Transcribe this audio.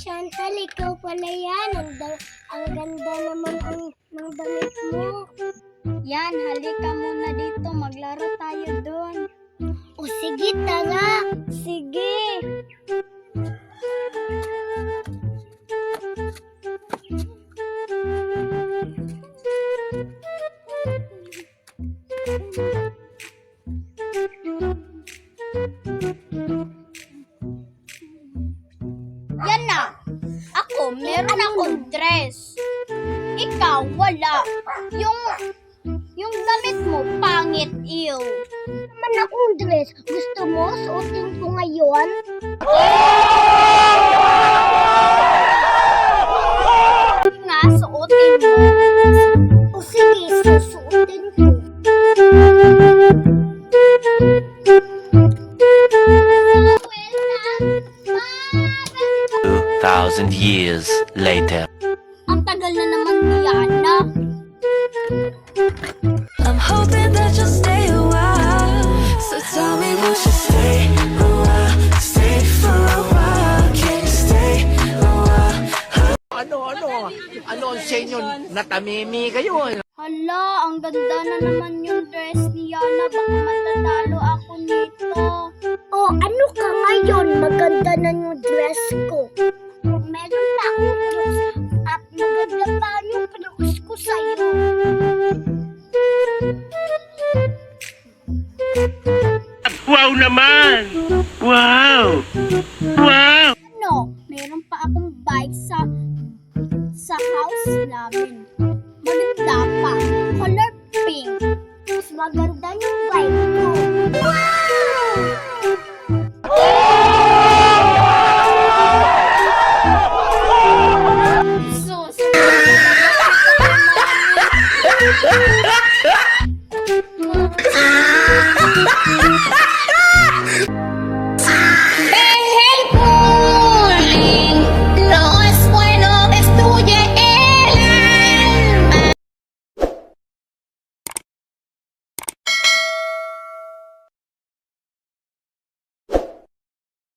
Chantal, ikaw pala yan. Ang, da- ang ganda naman ang, ng damit mo. Yan, halika muna dito. Maglaro tayo doon. O sige, tara. Sige. Yan dress. Ikaw, wala. Yung, yung damit mo, pangit, ew. Naman akong dress. Gusto mo suotin ko ngayon? Nga, suotin mo. O sige, susuotin ko. Two thousand years later. Na Yana. I'm hoping that you'll stay a while. So tell me, won't you stay a while? Stay for a while. Can you stay a while? Ano, ano? Ano ang sa inyo? Natamimi kayo. ano? Hala, ang ganda na naman yung dress ni Yana. Baka matatalo ako nito. O ano ka ngayon? Maganda na yung dress naman! Wow! Wow! Ano, meron pa akong bike sa sa house namin. Maganda pa. Color pink. Mas maganda yung bike ko. Wow! Sus!